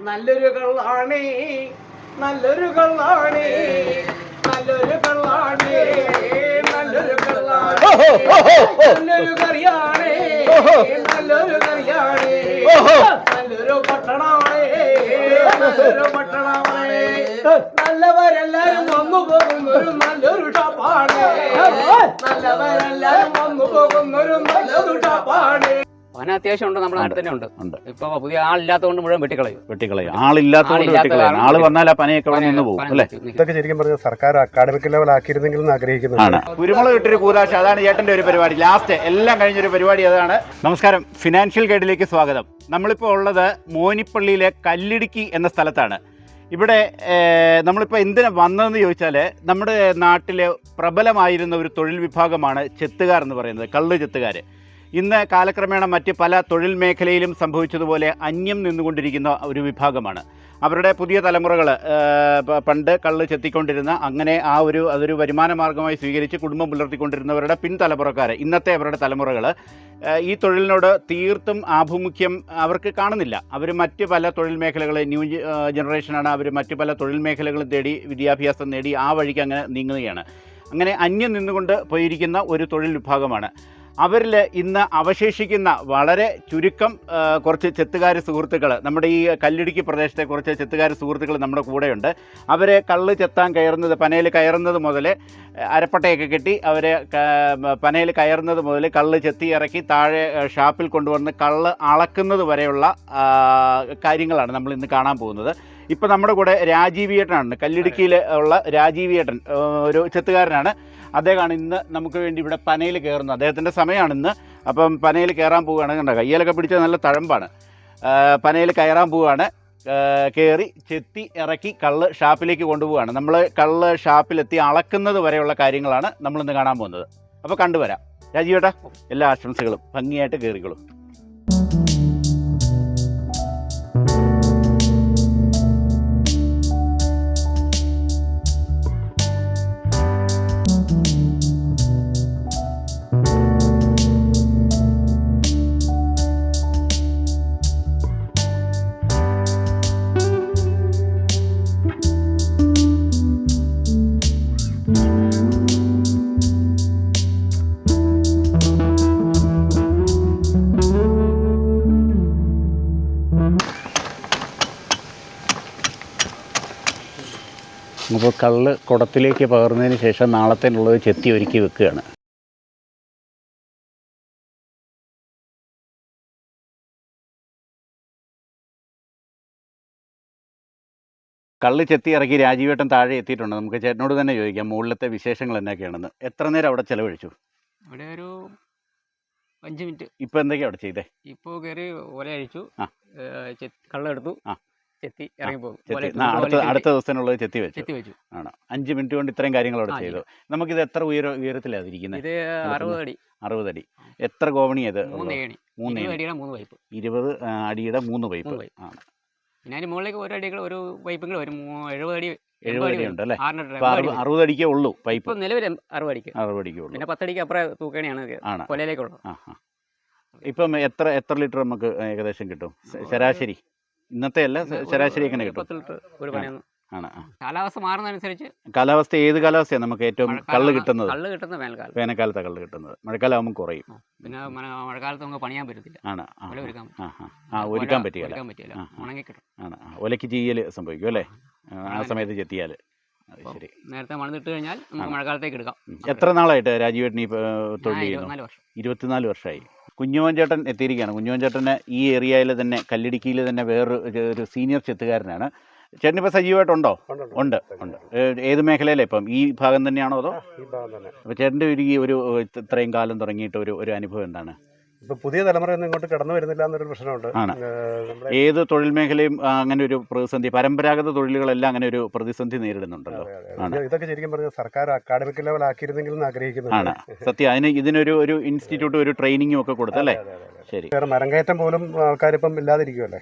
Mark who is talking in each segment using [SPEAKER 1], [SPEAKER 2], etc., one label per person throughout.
[SPEAKER 1] നല്ലൊരു കള്ളാണേ നല്ലൊരു കള്ളാണേ നല്ലൊരു കള്ളാണേ നല്ലൊരു കള്ളാണേ നല്ലൊരു കറിയാണേ നല്ലൊരു കറിയാണേ നല്ലൊരു പട്ടണമാണേ നല്ലൊരു പട്ടണമാണേ നല്ലവരെല്ലാരും വന്നു പോകുന്നൊരു നല്ലൊരു ഷാപ്പാണ്. നല്ലവരെല്ലാരും വന്നു പോകുന്നൊരു നല്ലൊരു ഷാപ്പാണ്.
[SPEAKER 2] അത്യാവശ്യം ഉണ്ട് നമ്മുടെ നാട്ടിൽ തന്നെ ഉണ്ട്.
[SPEAKER 3] ഉണ്ട്.
[SPEAKER 2] ഇപ്പൊ പുതിയ ആളില്ലാത്തതുകൊണ്ട് മുഴുവൻ വെട്ടിക്കളയും.
[SPEAKER 3] വെട്ടിക്കളയും. ആളില്ലാത്തതുകൊണ്ട്
[SPEAKER 2] ആളില്ലാത്ത
[SPEAKER 3] വെട്ടിക്കളയും.
[SPEAKER 2] കാരണം
[SPEAKER 3] ആൾ വന്നാൽ ആ പനയൊക്കെ അവിടെ നിന്ന് പോകും അല്ലേ?
[SPEAKER 4] ഇതൊക്കെ ശരിക്കും പറഞ്ഞാൽ സർക്കാർ അക്കാഡമിക് ലെവൽ ആക്കിയിരുന്നെങ്കിൽ
[SPEAKER 3] ആഗ്രഹിക്കുന്നതാണ് കുരുമുളക് ഇട്ടൊരു കൂതാശ അതാണ് ചേട്ടന്റെ ഒരു പരിപാടി. ലാസ്റ്റ് എല്ലാം കഴിഞ്ഞൊരു പരിപാടി അതാണ്. നമസ്കാരം. ഫിനാൻഷ്യൽ ഗൈഡിലേക്ക് സ്വാഗതം. നമ്മളിപ്പോൾ ഉള്ളത് മോനിപ്പള്ളിയിലെ കല്ലിടുക്കി എന്ന സ്ഥലത്താണ്. ഇവിടെ നമ്മളിപ്പോൾ എന്തിനാ വന്നതെന്ന് ചോദിച്ചാൽ നമ്മുടെ നാട്ടിലെ പ്രബലമായിരുന്ന ഒരു തൊഴിൽ വിഭാഗമാണ് ചെത്തുകാർ എന്ന് പറയുന്നത് കള്ള് ചെത്തുകാർ ഇന്ന് കാലക്രമേണ മറ്റ് പല തൊഴിൽ മേഖലയിലും സംഭവിച്ചതുപോലെ അന്യം നിന്നുകൊണ്ടിരിക്കുന്ന ഒരു വിഭാഗമാണ്. അവരുടെ പുതിയ തലമുറകൾ പണ്ട് കള്ള് ചെത്തിക്കൊണ്ടിരുന്ന അങ്ങനെ ആ ഒരു അതൊരു വരുമാന മാർഗമായി സ്വീകരിച്ച് കുടുംബം പുലർത്തിക്കൊണ്ടിരുന്നവരുടെ പിൻതലമുറക്കാർ ഇന്നത്തെ അവരുടെ തലമുറകൾ ഈ തൊഴിലിനോട് തീർത്തും ആഭിമുഖ്യം അവർക്ക് കാണുന്നില്ല. അവർ മറ്റ് പല തൊഴിൽ മേഖലകൾ ന്യൂ ജനറേഷനാണ് അവർ മറ്റ് പല തൊഴിൽ മേഖലകളും തേടി വിദ്യാഭ്യാസം നേടി ആ വഴിക്ക് അങ്ങനെ നീങ്ങുകയാണ്. അങ്ങനെ അന്യം നിന്നുകൊണ്ട് പോയിരിക്കുന്ന ഒരു തൊഴിൽ വിഭാഗമാണ്. അവരിൽ ഇന്ന് അവശേഷിക്കുന്ന വളരെ ചുരുക്കം കുറച്ച് ചെത്തുകാർ സുഹൃത്തുക്കൾ നമ്മുടെ ഈ കല്ലിടുക്കി പ്രദേശത്തെ കുറച്ച് ചെത്തുകാർ സുഹൃത്തുക്കൾ നമ്മുടെ കൂടെയുണ്ട്. അവരെ കള്ള് ചെത്താൻ കയറുന്നത് പനയിൽ കയറുന്നത് മുതൽ അരപ്പട്ടയൊക്കെ കെട്ടി അവരെ പനയിൽ കയറുന്നത് മുതൽ കള്ള് ചെത്തി ഇറക്കി താഴെ ഷാപ്പിൽ കൊണ്ടുവന്ന് കള്ള് അളക്കുന്നത് വരെയുള്ള കാര്യങ്ങളാണ് നമ്മൾ ഇന്ന് കാണാൻ പോകുന്നത്. ഇപ്പം നമ്മുടെ കൂടെ രാജീവിയേട്ടനാണ് കല്ലിടുക്കിയിൽ ഉള്ള ഏട്ടൻ ഒരു ചെത്തുകാരനാണ്. അദ്ദേഹമാണ് ഇന്ന് നമുക്ക് വേണ്ടി ഇവിടെ പനയിൽ കയറുന്നത്. അദ്ദേഹത്തിന്റെ സമയമാണ് ഇന്ന്. അപ്പം പനയിൽ കയറാൻ പോവുകയാണ് കണ്ടോ? കയ്യിലൊക്കെ പിടിച്ചത് നല്ല തഴമ്പാണ്. പനയിൽ കയറാൻ പോവുകയാണ്. കയറി ചെത്തി ഇറക്കി കള്ള് ഷാപ്പിലേക്ക് കൊണ്ടുപോവുകയാണ്. നമ്മൾ കള്ള് ഷാപ്പിലെത്തി അളക്കുന്നത് വരെയുള്ള കാര്യങ്ങളാണ് നമ്മളിന്ന് കാണാൻ പോകുന്നത്. അപ്പോൾ കണ്ടുവരാം. രാജീവേട്ടാ എല്ലാ ആശംസകളും ഭംഗിയായിട്ട് കയറിക്കോളും. കള്ള് കുടത്തിലേക്ക് പകർന്നതിന് ശേഷം നാളത്തേനുള്ളത് ചെത്തി ഒരുക്കി വെക്കുകയാണ്. കള്ള് ചെത്തി ഇറക്കി രാജീവേട്ടൻ താഴെ എത്തിയിട്ടുണ്ട്. നമുക്ക് ചേട്ടനോട് തന്നെ ചോദിക്കാം മുകളിലത്തെ വിശേഷങ്ങൾ എന്നൊക്കെയാണെന്ന് എത്ര നേരം അവിടെ ചെലവഴിച്ചു?
[SPEAKER 2] ഇവിടെ ഒരു അഞ്ച് മിനിറ്റ്.
[SPEAKER 3] ഇപ്പോൾ എന്തൊക്കെയാണ് അവിടെ ചെയ്തേ?
[SPEAKER 2] ഇപ്പോ കയറി ഒല അഴിച്ചു. കള്ളെടുത്തു. ചെത്തി ഇറങ്ങിപ്പോകും.
[SPEAKER 3] അടുത്ത ദിവസത്തിനുള്ളത് ചെത്തി വെച്ചു.
[SPEAKER 2] ചെത്തി വെച്ചു.
[SPEAKER 3] ആണ്. അഞ്ച് മിനിറ്റ് കൊണ്ട് ഇത്രയും കാര്യങ്ങൾ അവിടെ ചെയ്തു. നമുക്കിത് എത്ര ഉയര ഉയരത്തിലാണ് ഇരിക്കുന്നത്
[SPEAKER 2] ഇത് അറുപത് അടി.
[SPEAKER 3] അറുപതടി. എത്ര ഗോവണി അത്
[SPEAKER 2] മൂന്ന്. അടിയുടെ മൂന്ന് പൈപ്പ്.
[SPEAKER 3] ഇരുപത് അടിയുടെ മൂന്ന് പൈപ്പ്.
[SPEAKER 2] പൈപ്പ്.
[SPEAKER 3] ആണ്.
[SPEAKER 2] പിന്നെ അതിന് മുകളിലേക്ക് ഒരു അടികൾ ഒരു പൈപ്പുകൾ വരും മൂ- എഴുപത് അടി
[SPEAKER 3] എഴുപത്
[SPEAKER 2] അടി
[SPEAKER 3] അടി. ഉണ്ട് അല്ലേ അറുപത് അറുപത് അടിക്കേ ഉള്ളൂ പൈപ്പ്.
[SPEAKER 2] നിലവിൽ അറുപത് അടിക്ക്.
[SPEAKER 3] അറുപത് അടിക്കേ ഉള്ളൂ.
[SPEAKER 2] പിന്നെ പത്തടിക്ക് അപ്പുറം തൂക്കണിയാണ് കൊലയിലേക്കുള്ളത്.
[SPEAKER 3] ഇപ്പം എത്ര എത്ര ലിറ്റർ നമുക്ക് ഏകദേശം കിട്ടും? ശരാശരി. ഇന്നത്തെ അല്ല ശരാശരി എങ്ങനെ കിട്ടും.
[SPEAKER 2] ഒരു പനയൊന്നും
[SPEAKER 3] ആണ്.
[SPEAKER 2] കാലാവസ്ഥ മാറുന്നതനുസരിച്ച്
[SPEAKER 3] കാലാവസ്ഥ ഏത് കാലാവസ്ഥയാണ് നമുക്ക് ഏറ്റവും കള്ള് കിട്ടുന്നത്?
[SPEAKER 2] കള്ള് കിട്ടുന്ന വേനൽക്കാലം
[SPEAKER 3] വേനൽക്കാലത്തെ കള്ള് കിട്ടുന്നത്. മഴക്കാലം ആകുമ്പോൾ കുറയും.
[SPEAKER 2] പിന്നെ മഴക്കാലത്ത് നമുക്ക് പണിയാൻ പറ്റത്തില്ല.
[SPEAKER 3] ആണ് ആ
[SPEAKER 2] ഒരുക്കാൻ പറ്റില്ല. ഉണങ്ങി കിട്ടും.
[SPEAKER 3] ആണ്. ഒലയ്ക്ക് ചെയ്യൽ സംഭവിക്കും അല്ലേ? ആ, സമയത്ത് ചെത്തിയാൽ ശരി.
[SPEAKER 2] നേരത്തെ മണ്ണിട്ട് കഴിഞ്ഞാൽ നമുക്ക്. മഴക്കാലത്തേക്ക് എടുക്കാം.
[SPEAKER 3] എത്ര നാളായിട്ട് രാജീവേട്ടൻ ഈ തൊഴിൽ ചെയ്യുന്നു?
[SPEAKER 2] ഇരുപത്തിനാല്
[SPEAKER 3] വർഷമായി കുഞ്ഞുമോൻ ചേട്ടൻ എത്തിയിരിക്കുകയാണ്. കുഞ്ഞുമോൻ ചേട്ടന് ഈ ഏരിയയിൽ തന്നെ കല്ലിടുക്കിയിൽ തന്നെ വേറൊരു ഒരു- സീനിയർ ചെത്തുകാരനാണ്. ചേട്ടൻ ഇപ്പോൾ സജീവമായിട്ടുണ്ടോ
[SPEAKER 4] ഉണ്ട്, ഉണ്ട്.
[SPEAKER 3] ഏത് മേഖലയിലെ ഇപ്പം? ഈ ഭാഗം തന്നെയാണോ അതോ? അപ്പോൾ ചേട്ടന്റെ ഒരു ഈ ഒരു ഇത്രയും കാലം തുടങ്ങിയിട്ട് ഒരു ഒരു അനുഭവം എന്താണ്?
[SPEAKER 4] ഇപ്പൊ പുതിയ തലമുറ ഒന്നും ഇങ്ങോട്ട് കടന്നു വരുന്നില്ല എന്നൊരു പ്രശ്നമുണ്ട്.
[SPEAKER 3] ഏത് തൊഴിൽ മേഖലയും അങ്ങനെ ഒരു പ്രതിസന്ധി പരമ്പരാഗത തൊഴിലുകളെല്ലാം അങ്ങനെ ഒരു പ്രതിസന്ധി നേരിടുന്നുണ്ടല്ലോ.
[SPEAKER 4] ഇതൊക്കെ ശരിക്കും പറഞ്ഞാൽ സർക്കാർ അക്കാഡമിക് ലെവൽ ആക്കിയിരുന്നെങ്കിൽ ആഗ്രഹിക്കുന്നു
[SPEAKER 3] ആണ്.
[SPEAKER 4] ആഗ്രഹിക്കുന്നുണ്ട്
[SPEAKER 3] സത്യം അതിന് ഇതിനൊരു ഒരു ഇൻസ്റ്റിറ്റ്യൂട്ട് ഒരു ട്രെയിനിങ്ങും ഒക്കെ കൊടുത്തല്ലേ. ശരി.
[SPEAKER 4] വേറെ മരം കയറ്റം പോലും ആൾക്കാരിപ്പം ഇല്ലാതിരിക്കുമല്ലേ.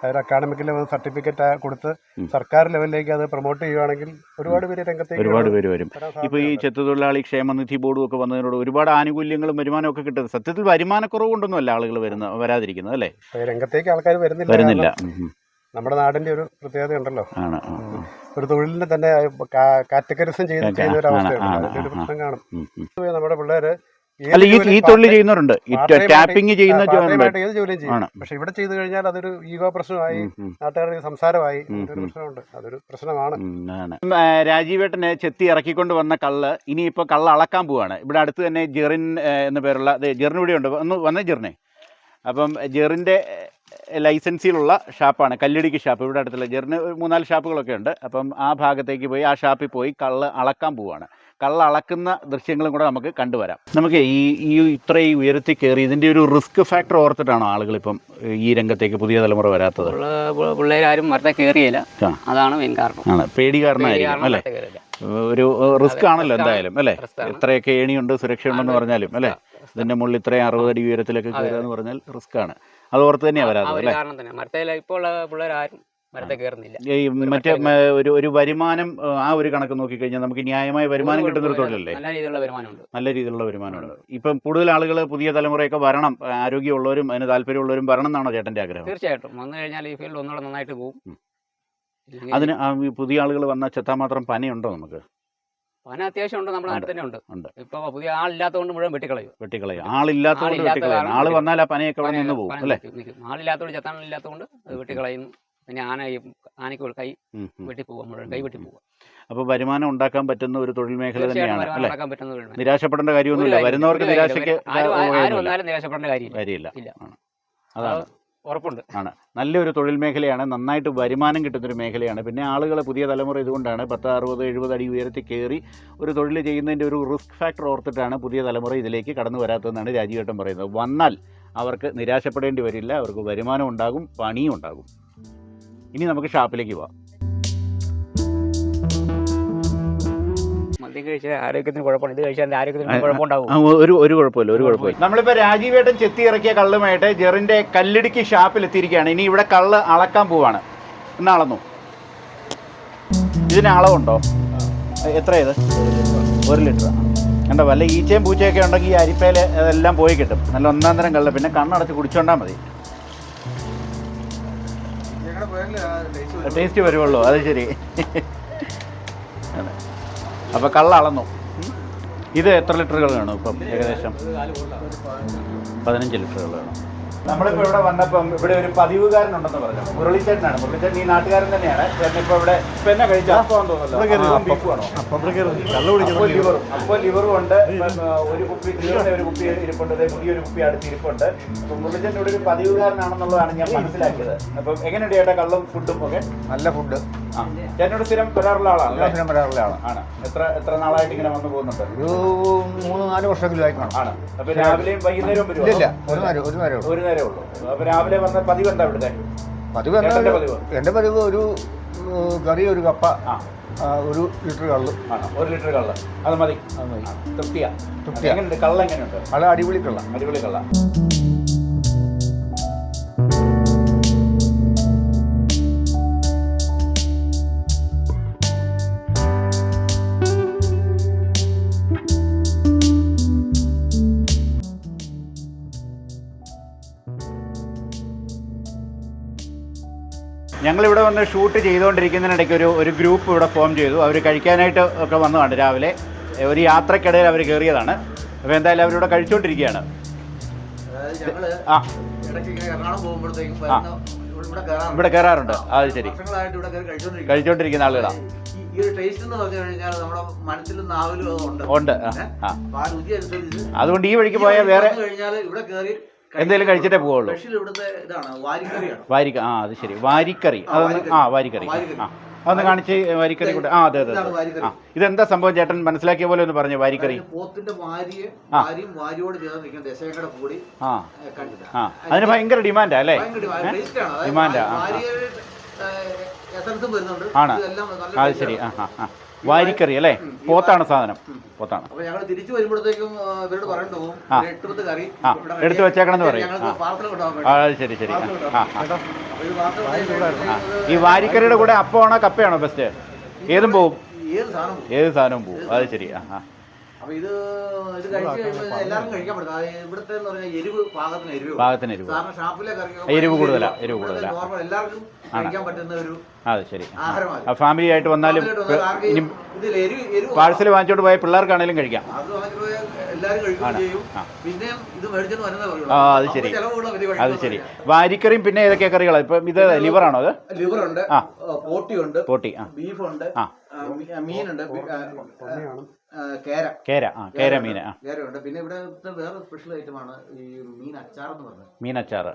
[SPEAKER 4] അതായത് അക്കാഡമിക് ലെവൽ സർട്ടിഫിക്കറ്റ് കൊടുത്ത്. സർക്കാർ ലെവലിലേക്ക് അത് പ്രൊമോട്ട് ചെയ്യുകയാണെങ്കിൽ ഒരുപാട് പേര് രംഗത്തേക്ക്
[SPEAKER 3] ഒരുപാട് പേര് വരും.
[SPEAKER 4] ഇപ്പൊ
[SPEAKER 3] ഇപ്പോൾ ഈ
[SPEAKER 4] ചെത്തു
[SPEAKER 3] ചെത്തുതൊഴിലാളി ക്ഷേമനിധി ബോർഡും ഒക്കെ വന്നതിനോട് ഒരുപാട് ആനുകൂല്യങ്ങളും വരുമാനവും ഒക്കെ കിട്ടുന്നത് സത്യത്തിൽ വരുമാനക്കുറവ് കൊണ്ടൊന്നുമല്ല ആളുകൾ വരുന്ന വരാതിരിക്കുന്നത് അല്ലേ
[SPEAKER 4] രംഗത്തേക്ക് ആൾക്കാർ വരുന്നില്ല
[SPEAKER 3] വരുന്നില്ല.
[SPEAKER 4] നമ്മുടെ നാടിന്റെ ഒരു പ്രത്യേകത ഉണ്ടല്ലോ
[SPEAKER 3] ആണ്.
[SPEAKER 4] ഒരു തൊഴിലിനെ തന്നെ കാറ്റഗറിസം ചെയ്ത് ചെയ്യുന്ന ഒരു
[SPEAKER 3] അവസ്ഥയാണ്
[SPEAKER 4] അവസ്ഥയുണ്ട് ഒരു പ്രശ്നം കാണും. നമ്മുടെ പിള്ളേര്
[SPEAKER 3] അല്ല ഈ
[SPEAKER 4] ജോലി
[SPEAKER 3] ഈ തൊഴിൽ ചെയ്യുന്നവരുണ്ട്. ടാപ്പിംഗ് ചെയ്യുന്ന
[SPEAKER 4] ഏത് ജോലിയും ചെയ്യും. പക്ഷെ ഇവിടെ ചെയ്തു കഴിഞ്ഞാൽ അതൊരു ഈഗോ പ്രശ്നമായി. നാട്ടുകാരുടെ സംസാരമായി പ്രശ്നമുണ്ട്. അതൊരു പ്രശ്നമാണ്.
[SPEAKER 3] രാജീവേട്ടനെ ചെത്തി ഇറക്കിക്കൊണ്ട് വന്ന കള്ള് ഇനിയിപ്പോൾ കള്ള് അളക്കാൻ പോവാണ്. ഇവിടെ അടുത്ത് തന്നെ ജെറിൻ എന്ന പേരുള്ള അതെ ജെറിൻ ഇവിടെ ഉണ്ട്. ഒന്ന് വന്നേ ജെറിനെ. അപ്പം ജെറിന്റെ ലൈസൻസിലുള്ള ഷാപ്പാണ് കല്ലിടിക്ക് ഷാപ്പ്. ഇവിടെ അടുത്തുള്ള ജെറിന് മൂന്നാൽ ഷാപ്പുകളൊക്കെ ഉണ്ട്. അപ്പം ആ ഭാഗത്തേക്ക് പോയി ആ ഷാപ്പിൽ പോയി കള്ള് അളക്കാൻ പോവാണ്. കള്ള് അളക്കുന്ന ദൃശ്യങ്ങളും കൂടെ നമുക്ക് കണ്ടുവരാം. നമുക്ക് ഈ ഈ ഇത്രയും ഉയരത്തിൽ കയറി ഇതിന്റെ ഒരു റിസ്ക് ഫാക്ടർ ഓർത്തിട്ടാണോ ആളുകൾ ഇപ്പം ഈ രംഗത്തേക്ക് പുതിയ തലമുറ വരാത്തത്?
[SPEAKER 2] പിള്ളേരാരും വെറുതെ കയറിയില്ല. അതാണ് മെയിൻ കാരണം.
[SPEAKER 3] ആണ്. പേടി കാരണമായിരിക്കും അല്ലേ? ഒരു റിസ്ക് ആണല്ലോ എന്തായാലും അല്ലേ?
[SPEAKER 2] ഇത്രയൊക്കെ.
[SPEAKER 3] എത്രയൊക്കെ ഏണിയുണ്ട് സുരക്ഷയുണ്ടെന്ന്. പറഞ്ഞാലും അല്ലേ? ഇതിന്റെ മുകളിൽ ഇത്രയും അറുപത് അടി ഉയരത്തിലൊക്കെ കയറുക എന്ന് പറഞ്ഞാൽ റിസ്ക് ആണ്. അത് ഓർത്ത്
[SPEAKER 2] തന്നെയാണ്
[SPEAKER 3] വരാത്തത് അല്ലേ?
[SPEAKER 2] ഇപ്പോൾ പിള്ളേരാരും മരത്തെ കയറുന്നില്ല.
[SPEAKER 3] മറ്റേ ഒരു ഒരു വരുമാനം ആ, ഒരു കണക്ക് നോക്കി കഴിഞ്ഞാൽ നമുക്ക് ന്യായമായ വരുമാനം കിട്ടുന്ന ഒരു തൊഴിലല്ലേ?
[SPEAKER 2] നല്ല രീതിയിലുള്ള വരുമാനമുണ്ട്.
[SPEAKER 3] നല്ല രീതിയിലുള്ള വരുമാനമുണ്ട്. ഇപ്പം കൂടുതൽ ആളുകൾ പുതിയ തലമുറയൊക്കെ വരണം ആരോഗ്യമുള്ളവരും അതിന് താല്പര്യമുള്ളവരും വരണം എന്നാണോ ചേട്ടന്റെ ആഗ്രഹം?
[SPEAKER 2] തീർച്ചയായിട്ടും. വന്നു കഴിഞ്ഞാൽ ഈ ഫീൽഡ് ഒന്നുകൂടെ നന്നായിട്ട് പോകും.
[SPEAKER 3] അതിന് പുതിയ ആളുകൾ വന്നാൽ ചെത്താൻ മാത്രം പനയുണ്ടോ നമുക്ക്?
[SPEAKER 2] പന അത്യാവശ്യം ഉണ്ട് നമ്മുടെ നാട്ടിൽ തന്നെ ഉണ്ട്. ഇപ്പൊ പുതിയ ആളില്ലാത്തതുകൊണ്ട് മുഴുവൻ വെട്ടിക്കളയും.
[SPEAKER 3] വെട്ടിക്കളയും. ആളില്ലാത്തതുകൊണ്ട്
[SPEAKER 2] ആളില്ലാത്ത
[SPEAKER 3] വെട്ടിക്കളയും.
[SPEAKER 2] ആൾ
[SPEAKER 3] വന്നാൽ ആ പനയൊക്കെ അവിടെ നിന്ന് പോകും അല്ലേ.
[SPEAKER 2] ആളില്ലാത്തതുകൊണ്ട് ചെത്താനില്ലാത്തതുകൊണ്ട് വെട്ടിക്കളയുന്നു. പിന്നെ ആന ആനയ്ക്ക് കൈ. വെട്ടി പോവാം മുഴുവൻ കൈ വെട്ടി പോവാം
[SPEAKER 3] അപ്പോൾ വരുമാനം ഉണ്ടാക്കാൻ പറ്റുന്ന ഒരു തൊഴിൽ മേഖല തന്നെയാണ് അല്ലേ. നിരാശപ്പെടേണ്ട കാര്യമൊന്നുമില്ല. വരുന്നവർക്ക് നിരാശയ്ക്ക്
[SPEAKER 2] നിരാശപ്പെടേണ്ട കാര്യമില്ല.
[SPEAKER 3] അതാണ്.
[SPEAKER 2] ഉറപ്പുണ്ട്.
[SPEAKER 3] ആണ്. നല്ലൊരു തൊഴിൽ മേഖലയാണ് നന്നായിട്ട് വരുമാനം കിട്ടുന്നൊരു മേഖലയാണ്. പിന്നെ ആളുകൾ പുതിയ തലമുറ ഇതുകൊണ്ടാണ് പത്ത് അറുപത് എഴുപത് അടി ഉയരത്തിൽ കയറി ഒരു തൊഴിൽ ചെയ്യുന്നതിന്റെ ഒരു റിസ്ക് ഫാക്ടർ ഓർത്തിട്ടാണ് പുതിയ തലമുറ ഇതിലേക്ക് കടന്നു വരാത്തതെന്നാണ് രാജീവേട്ടൻ പറയുന്നത്. വന്നാൽ അവർക്ക് നിരാശപ്പെടേണ്ടി വരില്ല അവർക്ക് വരുമാനം ഉണ്ടാകും പണിയും ഉണ്ടാകും. ഇനി നമുക്ക് ഷാപ്പിലേക്ക് പോവാം.
[SPEAKER 2] മദ്യം കഴിച്ചാൽ ആരോഗ്യത്തിന് കുഴപ്പമാണ് ഇത് കഴിച്ചാൽ എന്റെ ആരോഗ്യത്തിന് കുഴപ്പമുണ്ടാവും.
[SPEAKER 3] ആ, ഒരു ഒരു കുഴപ്പമില്ല ഒരു കുഴപ്പമില്ല. നമ്മളിപ്പോൾ രാജീവേട്ടൻ ചെത്തി ഇറക്കിയ കള്ളുമായിട്ട് ജെറിന്റെ കല്ലിടുക്കി ഷാപ്പിൽ എത്തിയിരിക്കുകയാണ് ഇനി ഇവിടെ കള്ള് അളക്കാൻ പോവാണ്. ഇന്ന് അളന്നു. ഇതിന് അളവുണ്ടോ? എത്ര ഇത്? ഒരു ലിറ്റർ. കണ്ടോ വല്ല ഈച്ചയും പൂച്ചയൊക്കെ ഉണ്ടെങ്കിൽ ഈ അരിപ്പയിൽ അതെല്ലാം പോയി കിട്ടും. നല്ല ഒന്നാം തരം കള്ള്. പിന്നെ കണ്ണടച്ച് കുടിച്ചോണ്ടാൽ മതി. ടേസ്റ്റ് വരുവുള്ളൂ അത് ശരി. അപ്പോൾ കള്ള അളന്നു. ഇത് എത്ര ലിറ്ററുകൾ വേണം ഇപ്പം? ഏകദേശം? പതിനഞ്ച് ലിറ്ററുകൾ വേണം. നമ്മളിപ്പോൾ ഇവിടെ വന്നപ്പം ഇവിടെ ഒരു പതിവുകാരൻ ഉണ്ടെന്ന് പറഞ്ഞു. മുരളിച്ചേട്ടനാണ്. മുരളിച്ചേട്ടൻ ഈ നാട്ടുകാരൻ തന്നെയാണ്. ചേട്ടൻ ഇപ്പോൾ ഇവിടെ ഇപ്പം എന്നാ കഴിച്ചു അപ്പം തോന്നുന്നല്ലോ ആ, ബീഫ് വേണോ അപ്പോൾ ലിവറും. അപ്പോൾ ലിവറും ഉണ്ട്. ഒരു കുപ്പി ലിവറിന്റെ ഒരു കുപ്പി ഇരിപ്പുണ്ട്. ദേ പുതിയൊരു കുപ്പി അടുത്ത് ഇരിപ്പുണ്ട്. അപ്പം മുരളിച്ചേട്ടൻ ഇവിടെ ഒരു പതിവുകാരനാണെന്നുള്ളതാണ് ഞാൻ മനസ്സിലാക്കിയത്. അപ്പം എങ്ങനെയുണ്ട് ചേട്ടാ കള്ളും ഫുഡും ഒക്കെ?
[SPEAKER 1] നല്ല ഫുഡ്.
[SPEAKER 3] ചേട്ടനോട് സ്ഥിരം വരാറുള്ള ആളാണ്?
[SPEAKER 1] സ്ഥിരം വരാറുള്ള ആളാണ്.
[SPEAKER 3] എത്ര എത്ര നാളായിട്ട് ഇങ്ങനെ വന്നു പോകുന്നുണ്ട്?
[SPEAKER 1] ഒരു മൂന്ന് നാല് വർഷമെങ്കിലും ആയി കാണും.
[SPEAKER 3] ആണ്. അപ്പൊ രാവിലെയും വൈകുന്നേരവും വരുമോ?
[SPEAKER 1] ഇല്ല ഒരു നേരം ഒരു നേരം
[SPEAKER 3] ഒരു നേരം ഉള്ളൂ. അപ്പൊ രാവിലെ വന്ന പതിവ് എന്താ ഇവിടുത്തെ?
[SPEAKER 1] പതിവ് എന്താ
[SPEAKER 3] പതിവ്?
[SPEAKER 1] ഒരു കറി ഒരു കപ്പ ഒരു ലിറ്റർ കള്ള്.
[SPEAKER 3] ആണ്. ഒരു ലിറ്റർ കള്ള്. അത് മതി. തൃപ്തിയാ.
[SPEAKER 1] തൃപ്തി
[SPEAKER 3] എങ്ങനെയുണ്ട് കള്ള എങ്ങനെയുണ്ട്
[SPEAKER 1] അത് അടിപൊളി കള്ള.
[SPEAKER 3] അടിപൊളി കള്ള. ഞങ്ങളിവിടെ വന്ന് ഷൂട്ട് ചെയ്തുകൊണ്ടിരിക്കുന്നതിനിടയ്ക്ക് ഒരു ഒരു ഗ്രൂപ്പ് ഇവിടെ ഫോം ചെയ്തു. അവർ കഴിക്കാനായിട്ട് ഒക്കെ വന്നതാണ് രാവിലെ. ഒരു യാത്രക്കിടയിൽ അവർ കയറിയതാണ് അപ്പോൾ എന്തായാലും അവരിവിടെ കഴിച്ചുകൊണ്ടിരിക്കുകയാണ് ആ.
[SPEAKER 5] ഇവിടെ കയറാറുണ്ട്
[SPEAKER 3] അത് ശരി. കഴിച്ചുകൊണ്ടിരിക്കുന്ന ആളുകളാണ്
[SPEAKER 5] ഈ- ഒരു ടേസ്റ്റ് എന്ന് പറഞ്ഞു കഴിഞ്ഞാൽ നമ്മുടെ മനസ്സിലും നാവിലും ഉണ്ട്.
[SPEAKER 3] ഉണ്ട്. അതുകൊണ്ട് ഈ വഴിക്ക് പോയാൽ വേറെ
[SPEAKER 5] കഴിഞ്ഞാൽ ഇവിടെ കയറി
[SPEAKER 3] എന്തെങ്കിലും കഴിച്ചിട്ടേ പോവുള്ളൂ. വാരിക്ക ആ അത് ശരി. വാരിക്കറി. അതൊന്ന്. ആ വാരിക്കറി. ആ അതൊന്ന് കാണിച്ച് വാരിക്കറി കൂടെ ആ അതെ അതെ. ആ ഇതെന്താ സംഭവം ചേട്ടൻ? മനസ്സിലാക്കിയ പോലെ ഒന്ന് പറഞ്ഞു വാരിക്കറി. ആ. ആ. അതിന് ഭയങ്കര ഡിമാൻഡാ അല്ലേ?
[SPEAKER 5] ഡിമാൻഡാ ആണ്?
[SPEAKER 3] അത് ശരി. ആ ആ ആ. വാരിക്കറി അല്ലേ? പോത്താണ് സാധനം. പോത്താണ്.
[SPEAKER 5] ആ,
[SPEAKER 3] ആ.
[SPEAKER 5] ഇവിടെ
[SPEAKER 3] വെച്ചേക്കണമെന്ന് പറയും. ആ. അത് ശരി ശരി. ആ. ഈ വാരിക്കറിയുടെ കൂടെ അപ്പമാണോ കപ്പയാണോ ബെസ്റ്റ് ഏതും പോവും.
[SPEAKER 5] ഏത്
[SPEAKER 3] സാധനവും പോവും. അത് ശരി. ആ ആ.
[SPEAKER 5] അപ്പൊ ഇത് ഇത് കഴിച്ചു കഴിയുമ്പോൾ എല്ലാവർക്കും കഴിക്കാൻ പറ്റും. അത് ഇവിടുത്തെ എന്ന് പറഞ്ഞാൽ എരിവ് പാകത്തിന് എരിവ്
[SPEAKER 3] പാകത്തിന് എരിവ്
[SPEAKER 5] സാധാരണ ഷാപ്പിലെ കറി
[SPEAKER 3] എരിവ് കൂടുതലാ, എരിവ് കൂടുതലാ.
[SPEAKER 5] നോർമൽ എല്ലാവർക്കും കഴിക്കാൻ പറ്റുന്ന ഒരു
[SPEAKER 3] അത് ശരി. ആ. ഫാമിലി ആയിട്ട് വന്നാലും പാഴ്സൽ വാങ്ങിച്ചോണ്ട് പോയ പിള്ളേർക്കാണെങ്കിലും കഴിക്കാം. ആ.
[SPEAKER 5] പിന്നെ ഇത് മേടിച്ചിട്ട് വരുന്ന
[SPEAKER 3] ആ, അത് ശരി. അത് ശരി. വാരിക്കറിയും പിന്നെ ഏതൊക്കെ കറികളാണ് ഇപ്പം ഇത് ലിവറാണോ അത്?
[SPEAKER 5] ലിവറുണ്ട്. ഉണ്ട്
[SPEAKER 3] ആ.
[SPEAKER 5] പോട്ടി ഉണ്ട്.
[SPEAKER 3] പോട്ടി ആ.
[SPEAKER 5] ബീഫ് ഉണ്ട്
[SPEAKER 3] ആ.
[SPEAKER 5] ആ, മീ- മീനുണ്ട്. കേര.
[SPEAKER 3] കേര ആ കേര മീൻ ആ.
[SPEAKER 5] കേരയുണ്ട്. പിന്നെ ഇവിടുത്തെ വേറെ സ്പെഷ്യൽ ഐറ്റമാണ് ഈ മീൻ അച്ചാർ എന്ന് പറഞ്ഞത്. മീൻ അച്ചാർ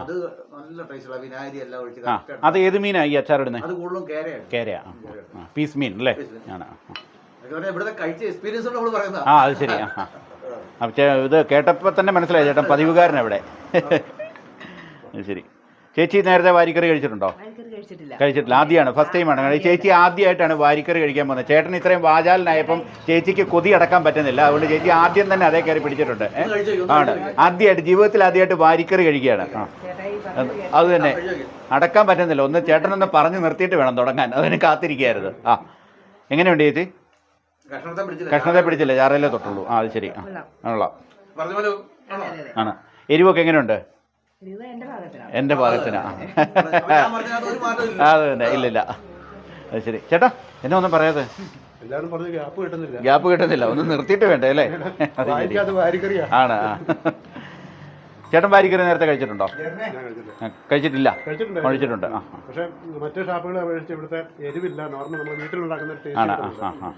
[SPEAKER 5] അത് നല്ല ടേസ്റ്റുള്ള വിനാഗിരി എല്ലാം ഒഴിച്ച്.
[SPEAKER 3] അത് ഏത് മീനാ ഈ അച്ചാർ ഇടുന്നത്
[SPEAKER 5] അത് കൂടുതലും കേരയാണ്.
[SPEAKER 3] ആ പീസ് മീൻ അല്ലേ?
[SPEAKER 5] ഇവിടെ.
[SPEAKER 3] ആണ്
[SPEAKER 5] ഇവിടുത്തെ കഴിച്ച എക്സ്പീരിയൻസ് നമ്മൾ പറയുന്നത്.
[SPEAKER 3] ആ അത് ശരി ആ. ഇത് കേട്ടപ്പോൾ തന്നെ മനസ്സിലായി ചേട്ടൻ പതിവുകാരൻ അവിടെ. ശരി. ചേച്ചി നേരത്തെ വാരിക്കറി കഴിച്ചിട്ടുണ്ടോ?
[SPEAKER 6] കഴിച്ചിട്ടില്ല.
[SPEAKER 3] കഴിച്ചിട്ടില്ല. ആദ്യമാണ് ഫസ്റ്റ് ടൈമാണ് ചേച്ചി ആദ്യമായിട്ടാണ് വാരിക്കറി കഴിക്കാൻ പോകുന്നത്. ചേട്ടൻ ഇത്രയും വാചാലനായപ്പം ചേച്ചിക്ക് കൊതി അടക്കാൻ പറ്റുന്നില്ല. അതുകൊണ്ട് ചേച്ചി ആദ്യം തന്നെ അതേ കയറി പിടിച്ചിട്ടുണ്ട്. ആണ്. ആദ്യമായിട്ട് ജീവിതത്തിൽ ആദ്യമായിട്ട് വാരിക്കറി കഴിക്കുകയാണ്. ആ. അത് തന്നെ. അടക്കാൻ പറ്റുന്നില്ല. ഒന്ന് ചേട്ടനൊന്ന് പറഞ്ഞു നിർത്തിയിട്ട് വേണം തുടങ്ങാൻ. അതിന് കാത്തിരിക്കുകയായിരുന്നു. ആ. എങ്ങനെയുണ്ട് ചേച്ചി?
[SPEAKER 5] കഷ്ണത്തെ പിടിച്ചില്ല.
[SPEAKER 3] കഷ്ണത്തെ പിടിച്ചില്ല. ചാറയിലേ തൊട്ടുള്ളൂ. ആ അത് ശരി. ആ.
[SPEAKER 6] കൊള്ളാം.
[SPEAKER 3] ആണല്ലോ
[SPEAKER 5] ആണോ?
[SPEAKER 3] എരിവൊക്കെ എങ്ങനെയുണ്ട്?
[SPEAKER 6] എന്റെ
[SPEAKER 3] ഭാഗത്തിനാ. അത് തന്നെ. ഇല്ലില്ല അത് ശരി. ചേട്ടാ എന്നെ ഒന്നും പറയാതെ?
[SPEAKER 4] എല്ലാവരും പറഞ്ഞു ഗ്യാപ്പ് കിട്ടുന്നില്ല.
[SPEAKER 3] ഗ്യാപ്പ് കിട്ടുന്നില്ല. ഒന്ന് നിർത്തിയിട്ട് വേണ്ടേ അല്ലേ? ആണ് ആ. ചേട്ടൻ വാരിക്കറി നേരത്തെ കഴിച്ചിട്ടുണ്ടോ?
[SPEAKER 4] കഴിച്ചില്ല
[SPEAKER 3] കഴിച്ചിട്ടില്ല.
[SPEAKER 4] കഴിച്ചിട്ടുണ്ട്. പക്ഷെ മറ്റു ഷാപ്പുകളെ അപേക്ഷിച്ച് ഇവിടുത്തെ എരിവില്ല നോർമൽ നമ്മൾ വീട്ടിലുണ്ടാക്കുന്ന
[SPEAKER 3] ആണ് ആ ആ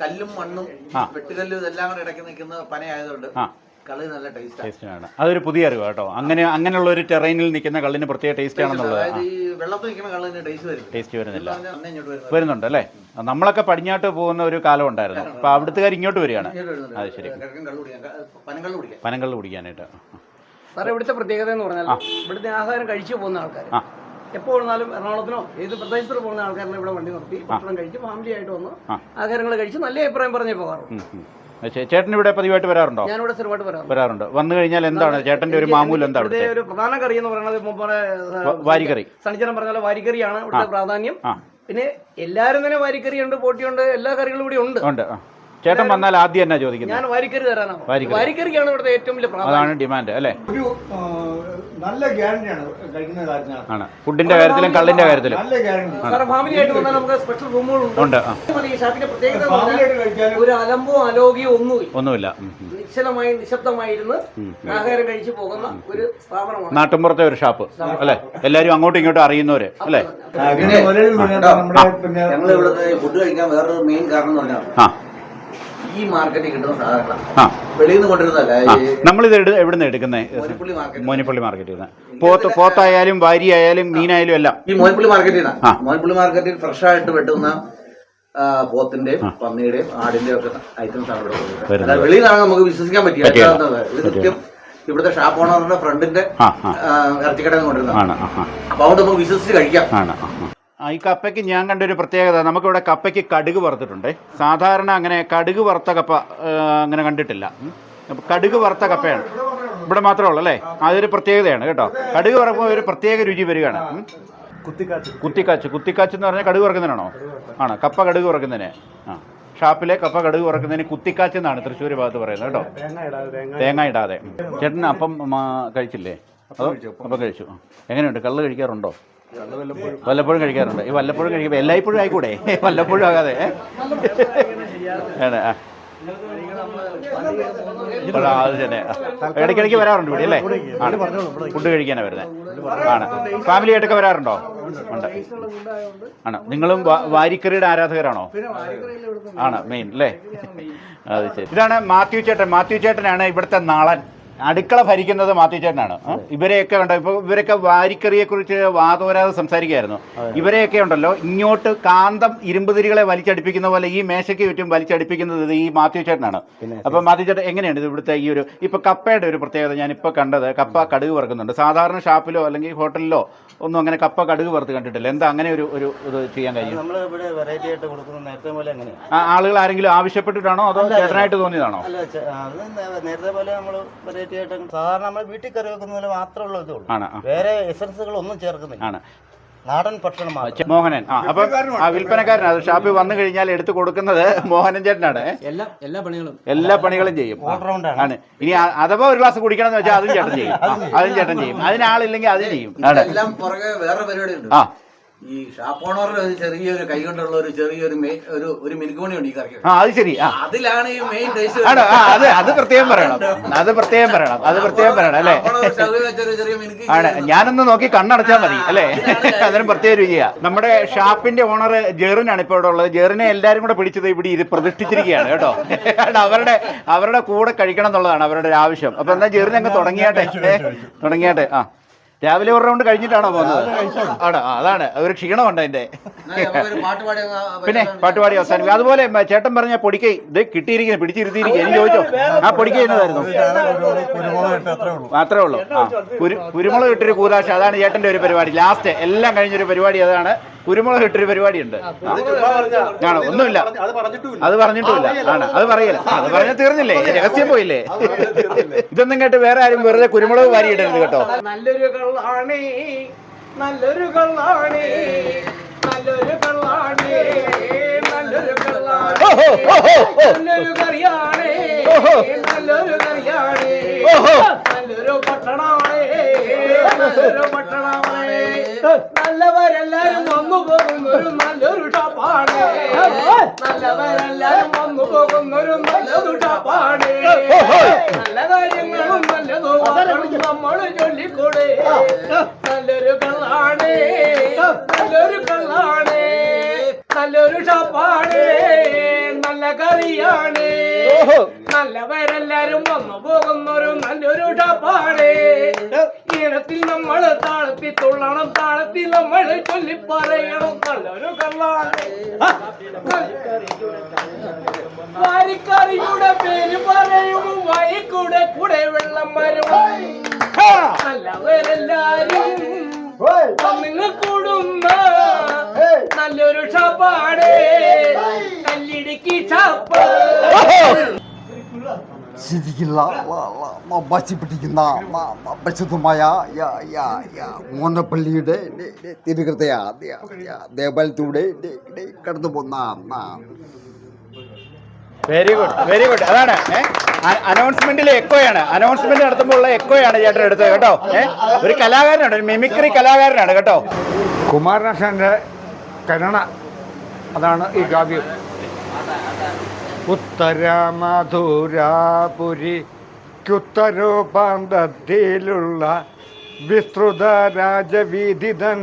[SPEAKER 5] കല്ലും മണ്ണും. വെട്ടുകല്ലും ഇതെല്ലാം കൂടെ ഇടയ്ക്ക് നിൽക്കുന്ന പനയായതുകൊണ്ട്
[SPEAKER 3] ആ.
[SPEAKER 5] കളി നല്ല ടേസ്റ്റാണ്
[SPEAKER 3] അതൊരു പുതിയ അറിവ് കേട്ടോ. അങ്ങനെ അങ്ങനെയുള്ള ഒരു ടെറൈനിൽ നിൽക്കുന്ന കള്ളിന് പ്രത്യേക ടേസ്റ്റ് ആണെന്നുള്ളത്.
[SPEAKER 5] ടേസ്റ്റ് വരും
[SPEAKER 3] ടേസ്റ്റ് വരുന്നില്ല. വരുന്നുണ്ട് അല്ലേ? നമ്മളൊക്കെ പടിഞ്ഞാട്ട് പോകുന്ന ഒരു കാലം ഉണ്ടായിരുന്നു. അപ്പോൾ അവിടുത്തുകാർ ഇങ്ങോട്ട് വരികയാണ്. അത് ശരി.
[SPEAKER 5] പനങ്ങളിൽ പനങ്കള്ള്
[SPEAKER 3] കുടിക്കാനായിട്ട്.
[SPEAKER 1] സാറേ ഇവിടുത്തെ പ്രത്യേകത എന്ന് പറഞ്ഞാൽ ഇവിടുത്തെ ആഹാരം കഴിച്ചു പോകുന്ന ആൾക്കാർ. എപ്പോൾ വന്നാലും എറണാകുളത്തിനോ ഏത് പ്രദേശത്തിനോ പോകുന്ന ആൾക്കാരെ ഇവിടെ വണ്ടി നിർത്തി ഭക്ഷണം കഴിച്ച് ഫാമിലി ആയിട്ട് വന്ന് ആഹാരങ്ങൾ കഴിച്ച് നല്ല അഭിപ്രായം പറഞ്ഞേ പോകാറുള്ളൂ.
[SPEAKER 3] ചേട്ടൻ ഇവിടെ പതിവായിട്ട് വരാറുണ്ടോ?
[SPEAKER 1] ഞാനിവിടെ സ്ഥിരമായിട്ട് വരാറുണ്ട്.
[SPEAKER 3] വരാറുണ്ട്. വന്നു കഴിഞ്ഞാൽ എന്താണ്? ചേട്ടന്റെ ഒരു മാമൂൽ എന്താണ്
[SPEAKER 1] ഇവിടുത്തെ ഒരു പ്രധാന കറി എന്ന് പറയുന്നത്
[SPEAKER 3] വാരിക്കറി.
[SPEAKER 1] സണിച്ചനം പറഞ്ഞ വാരിക്കറിയാണ് ഇവിടുത്തെ പ്രാധാന്യം. പിന്നെ എല്ലാരും തന്നെ വാരിക്കറിയുണ്ട് പോട്ടിയുണ്ട് എല്ലാ കറികളും ഇവിടെ ഉണ്ട്.
[SPEAKER 3] ഉണ്ട്. ചേട്ടൻ വന്നാൽ ആദ്യം എന്നാ ചോദിക്കുന്നത്?
[SPEAKER 1] ഞാൻ വാരിക്കറി തരാനാണ്
[SPEAKER 3] വാരിക്കറി.
[SPEAKER 1] വാരിക്കറിയാണ് ഇവിടുത്തെ ഏറ്റവും വലിയ പ്രാധാന്യം
[SPEAKER 3] അതാണ് ഡിമാൻഡ് അല്ലേ?
[SPEAKER 7] ഒരു ആ, നല്ല ഗ്യാരണ്ടിയാണ് കഴിക്കുന്ന കാര്യത്തിനകത്ത്.
[SPEAKER 3] ആണ്. ഫുഡിന്റെ കാര്യത്തിലും കള്ളിന്റെ കാര്യത്തിലും.
[SPEAKER 7] നല്ല ഗ്യാരണ്ടി
[SPEAKER 1] സാറേ ഫാമിലി ആയിട്ട് വന്നാൽ നമുക്ക് സ്പെഷ്യൽ റൂമുകളുണ്ട്
[SPEAKER 3] ഉണ്ട് ആ.
[SPEAKER 1] അതുപോലെ ഈ ഷാപ്പിന്റെ പ്രത്യേകത എന്ന് പറഞ്ഞാൽ
[SPEAKER 7] ഫാമിലിയായിട്ട്
[SPEAKER 1] ഒരു അലമ്പോ അലോകിയോ ഒന്നുമില്ല.
[SPEAKER 3] ഒന്നുമില്ല. ഉം, ഉം.
[SPEAKER 1] നിശ്ചലമായി നിശബ്ദമായിരുന്ന് ആഹാരം കഴിച്ചു പോകുന്ന ഒരു സ്ഥാപനമാണ്.
[SPEAKER 3] നാട്ടുമ്പുറത്തെ ഒരു ഷാപ്പ്. അല്ലേ? എല്ലാരും അങ്ങോട്ടും ഇങ്ങോട്ടും അറിയുന്നവര് അല്ലേ?
[SPEAKER 7] പിന്നെ മുലയിൽ വീണിട്ട് നമ്മുടെ പിന്നെ
[SPEAKER 5] ഞങ്ങൾ ഇവിടുത്തെ ഫുഡ് കഴിക്കാൻ വേറൊരു മെയിൻ കാരണം എന്ന് പറഞ്ഞാൽ
[SPEAKER 3] ആ.
[SPEAKER 5] ഈ മാർക്കറ്റിൽ കിട്ടുന്ന സാധനങ്ങളാണ് വെളിയിൽ നിന്ന് കൊണ്ടുവരുന്നതല്ല
[SPEAKER 3] നമ്മളിത് എവിടെ നിന്ന് എടുക്കുന്നത്
[SPEAKER 5] മോനിപ്പള്ളി
[SPEAKER 3] മാർക്കറ്റിൽ നിന്ന് പോത്ത് പോത്തായാലും വാരി ആയാലും മീനായാലും എല്ലാം.
[SPEAKER 5] ഈ മോനിപ്പള്ളി മാർക്കറ്റിൽ. നിന്നാണ് മോനിപ്പള്ളി മാർക്കറ്റിൽ ഫ്രഷ് ആയിട്ട് വെട്ടുന്ന പോത്തിന്റെയും പന്നിയുടെയും ആടിന്റെയും ഒക്കെ ഐറ്റംസ് ആണ് ഇവിടെ വെളിയിലാണ് നമുക്ക് വിശ്വസിക്കാൻ. ഇത് കൃത്യം ഇവിടുത്തെ ഷാപ്പ് ഓണറിന്റെ ഫ്രണ്ടിന്റെ ഇറച്ചിക്കടയിൽ
[SPEAKER 3] ആ
[SPEAKER 5] അപ്പൊ അതുകൊണ്ട് നമുക്ക് വിശ്വസിച്ച് കഴിക്കാം.
[SPEAKER 3] ഈ കപ്പയ്ക്ക് ഞാൻ കണ്ടൊരു പ്രത്യേകത നമുക്കിവിടെ കപ്പയ്ക്ക് കടുക് വറുത്തിട്ടുണ്ട്. സാധാരണ അങ്ങനെ കടുക് വറുത്ത കപ്പ അങ്ങനെ കണ്ടിട്ടില്ല. കടുക് വറുത്ത കപ്പയാണ്. ഇവിടെ മാത്രമേ ഉള്ളൂ അല്ലേ? അതൊരു പ്രത്യേകതയാണ് കേട്ടോ. കടുക് വറക്കുമ്പോൾ ഒരു പ്രത്യേക രുചി വരികയാണ്.
[SPEAKER 4] കുത്തിക്കാച്ച്.
[SPEAKER 3] കുത്തിക്കാച്ച്. കുത്തിക്കാച്ച് എന്ന് പറഞ്ഞാൽ കടുക് വറക്കുന്നതിനാണോ ആണ്? കപ്പ കടുക് വറക്കുന്നതിന്. ആ. ഷാപ്പിലെ കപ്പ കടുക് വറക്കുന്നതിന് കുത്തിക്കാച്ച് എന്നാണ് തൃശ്ശൂർ ഭാഗത്ത് പറയുന്നത് കേട്ടോ.
[SPEAKER 4] തേങ്ങ ഇടാതെ
[SPEAKER 3] ചേട്ടൻ അപ്പം കഴിച്ചില്ലേ? അപ്പം കഴിച്ചു. എങ്ങനെയുണ്ട്? കള്ള് കഴിക്കാറുണ്ടോ? വല്ലപ്പോഴും കഴിക്കാറുണ്ട്. ഈ വല്ലപ്പോഴും കഴിക്കുമ്പോൾ എല്ലായ്പ്പോഴും ആയിക്കൂടെ? വല്ലപ്പോഴും ആകാതെ? ആണ്, ആ. ആ, അത് തന്നെ. ഇടയ്ക്കിടയ്ക്ക് വരാറുണ്ട് ഇവിടെ അല്ലേ? ആണ്. ഫുഡ് കഴിക്കാനാണ് വരുന്നത് ആണ്. ഫാമിലി ആയിട്ടൊക്കെ വരാറുണ്ടോ? ഉണ്ട്. ആണ്. നിങ്ങളും വാരിക്കറിയുടെ ആരാധകരാണോ? ആണ് മെയിൻ അല്ലേ? അത് ശരി. ഇതാണ് മാത്യു ചേട്ടൻ. മാത്യു ചേട്ടനാണ് ഇവിടുത്തെ നാളൻ. അടുക്കള ഭരിക്കുന്നത് മാത്യു ചേട്ടനാണ്. ആ, ഇവരെയൊക്കെ ഉണ്ടോ? ഇപ്പൊ ഇവരൊക്കെ വാരിക്കറിയെ കുറിച്ച് വാതോരാതെ സംസാരിക്കുകയായിരുന്നു ഇവരെയൊക്കെ ഉണ്ടല്ലോ. ഇങ്ങോട്ട് കാന്തം ഇരുമ്പുതിരികളെ വലിച്ചടിപ്പിക്കുന്ന പോലെ ഈ മേശയ്ക്ക് ചുറ്റും വലിച്ചടിപ്പിക്കുന്നത് ഈ മാത്യു ചേട്ടനാണ്. അപ്പൊ മാത്യു ചേട്ടൻ എങ്ങനെയാണ് ഇത് ഇവിടുത്തെ ഈ ഒരു ഇപ്പൊ കപ്പയുടെ ഒരു പ്രത്യേകത ഞാൻ ഇപ്പൊ കണ്ടത് കപ്പ കടുക് വറുക്കുന്നുണ്ട്. സാധാരണ ഷാപ്പിലോ അല്ലെങ്കിൽ ഹോട്ടലിലോ ഒന്നും അങ്ങനെ കപ്പ കടുക് വറുത്ത് കണ്ടിട്ടില്ല. എന്താ അങ്ങനെ ഒരു ഒരു ഇത് ചെയ്യാൻ കഴിയും?
[SPEAKER 8] നമ്മൾ ഇവിടെ വെറൈറ്റി ആയിട്ട് കൊടുക്കുന്നത് നേരത്തെ പോലെ അങ്ങനെ.
[SPEAKER 3] ആ, ആളുകൾ ആരെങ്കിലും ആവശ്യപ്പെട്ടിട്ടാണോ? അതോ ചേട്ടനായിട്ട് തോന്നിയതാണോ?
[SPEAKER 8] നേരത്തെ പോലെ നമ്മൾ വെറൈറ്റി ആയിട്ട് സാധാരണ നമ്മൾ വീട്ടിൽ കറി വെക്കുന്ന പോലെ മാത്രമുള്ള ഇതേ ഉള്ളൂ. വേറെ എസൻസുകൾ ഒന്നും ചേർക്കുന്നില്ല
[SPEAKER 9] നാടൻ ഭക്ഷണം മാത്രം.
[SPEAKER 3] മോഹനൻ. ആ അപ്പം ആ വിൽപ്പനക്കാരനാണ്. അത് ഷാപ്പിൽ വന്നു കഴിഞ്ഞാൽ എടുത്തു കൊടുക്കുന്നത് മോഹനൻ ചേട്ടനാണ്.
[SPEAKER 8] എല്ലാ എല്ലാ പണികളും.
[SPEAKER 3] എല്ലാ പണികളും ചെയ്യും.
[SPEAKER 9] ഓൾറൗണ്ടാണ്.
[SPEAKER 3] ആണ്. ഇനി അഥവാ ഒരു ഗ്ലാസ് കുടിക്കണം എന്ന് വെച്ചാൽ അതും ചേട്ടൻ ചെയ്യും. അതും ചേട്ടൻ ചെയ്യും. അതിനാളില്ലെങ്കിൽ അതും ചെയ്യും.
[SPEAKER 5] എല്ലാം പുറകെ വേറെ പരിപാടി ഉണ്ട്
[SPEAKER 3] ആ.
[SPEAKER 5] ഈ ഷാപ്പ് ഓണറിൽ ഒരു ചെറിയൊരു കൈ കൊണ്ടുള്ള ഒരു ചെറിയൊരു ഒരു ഒരു മിനുക്കുമണി ഉണ്ട് ഈ കറിക്ക്.
[SPEAKER 3] ആ അത് ശരി. ആ.
[SPEAKER 5] അതിലാണ് ഈ മെയിൻ ടേസ്റ്റ്
[SPEAKER 3] ആണോ? ആ അത് അത് പ്രത്യേകം പറയണം. അത്. പ്രത്യേകം പറയണം. അത് പ്രത്യേകം പറയണം അല്ലേ? ആണ്. ഞാനൊന്ന് നോക്കി കണ്ണടച്ചാൽ മതി അല്ലേ? അതിന് പ്രത്യേക രുചിയാ. നമ്മുടെ ഷാപ്പിന്റെ ഓണർ ജെറിനാണ് ഇപ്പോൾ ഇവിടെ ഉള്ളത്. ജെറിനെ എല്ലാരും കൂടെ പിടിച്ചത് ഇവിടെ ഇത് പ്രതിഷ്ഠിച്ചിരിക്കുകയാണ് കേട്ടോ. അവരുടെ അവരുടെ കൂടെ കഴിക്കണം എന്നുള്ളതാണ് അവരുടെ ഒരു ആവശ്യം അപ്പൊ എന്നാ ജെറിനെ അങ്ങ് തുടങ്ങിയാട്ടെ? തുടങ്ങിയാട്ടെ? ആ. രാവിലെ ഒരു റൗണ്ട് കഴിഞ്ഞിട്ടാണോ പോകുന്നത്? ആടാ അതാണ്. ഒരു ക്ഷീണമുണ്ട് അതിന്റെ.
[SPEAKER 5] ഒരു പാട്ട് പാടി
[SPEAKER 3] പിന്നെ പാട്ടുപാടി അവസാനം അതുപോലെ ചേട്ടൻ പറഞ്ഞ പൊടിക്കൈ ഇത് കിട്ടിയിരിക്കുന്നു പിടിച്ചിരുത്തിയിരിക്കും എനിക്ക് ചോദിച്ചോ? ആ പൊടിക്കൈ എന്നതായിരുന്നു മാത്രമേ ഉള്ളൂ. ആ കുരു കുരുമുളക് ഇട്ടൊരു കൂതാശ. അതാണ് ചേട്ടന്റെ ഒരു പരിപാടി. ലാസ്റ്റ് എല്ലാം കഴിഞ്ഞൊരു പരിപാടി അതാണ്. കുരുമുളക് ഇട്ടൊരു പരിപാടി. ഉണ്ട് ആണോ? ഒന്നുമില്ല.
[SPEAKER 4] അത് പറഞ്ഞിട്ടുമില്ല.
[SPEAKER 3] ആണ്. അത് പറയില്ല അത് പറഞ്ഞാൽ തീർന്നില്ലേ? രഹസ്യം പോയില്ലേ? ഇതൊന്നും കേട്ട് വേറെ ആരും വെറുതെ കുരുമുളക് വാരി ഇടരുത് കേട്ടോ.
[SPEAKER 1] നല്ലൊരു കള്ളാണേ. നല്ലൊരു കള്ളാണേ. നല്ലൊരു കള്ളാണേ. നല്ലൊരു കറിയാണേ. കറിയാണേ. പട്ടണമാണേ. പട്ടണമാണേ. നല്ലവരെല്ലാരും വന്നു പോകുന്നൊരു നല്ലൊരു ഷാപ്പാണ് നല്ലവരെല്ലാരും വന്നു പോകുന്നൊരു നല്ലൊരു ടപ്പാണ്. നല്ല കാര്യങ്ങളും നല്ലതും നമ്മൾ ചൊല്ലിക്കൂടെ. നല്ലൊരു കള്ളാണ്. നല്ലൊരു കള്ളാണ്. നല്ലൊരു ഷാപ്പാണ് നല്ല കറിയാണ്. നല്ലവരെല്ലാരും വന്നു പോകുന്നൊരു നല്ലൊരു ഷാപ്പാണ് ഈണത്തിൽ നമ്മൾ താഴത്തി തുള്ളണം താളത്തിൽ നമ്മൾ ചൊല്ലി പറയണം നല്ലൊരു കള്ളാണ്. വാരിക്കറിയുടെ പേര് പറയും വായിക്കൂടെ കൂടെ വെള്ളം വരും. നല്ലവരെല്ലാരും വന്നിങ്ങ് കൂടുന്ന നല്ലൊരു ഷാപ്പാണ് കല്ലിടുക്കി ഷാപ്പ്.
[SPEAKER 7] ശരിക്കുള്ള വച്ചിപ്പിടിക്കുന്ന പരിശുദ്ധമായ യ- യ- യ മോനപ്പള്ളിയുടെ തിരുകൃതയാ ദേവാലയത്തിലൂടെ കടന്നു പോന്ന ആ,
[SPEAKER 3] വെരി ഗുഡ് വെരി ഗുഡ് അതാണ് അനൗൺസ്മെന്റിലെ എക്കോയാണ് അനൗൺസ്മെന്റ് നടത്തുമ്പോൾ ഉള്ള എക്കോയാണ് ചേട്ടൻ എടുത്തത് കേട്ടോ? ഒരു കലാകാരനാണ് ഒരു മിമിക്രി കലാകാരനാണ് കേട്ടോ?
[SPEAKER 1] കുമാരനാശാന്റെ കരുണ. അതാണ് ഈ കാവ്യം ഉത്തരമധുരാപുരിക്കുത്തരോപാന്തത്തിലുള്ള വിസ്തൃത രാജവീതിതൻ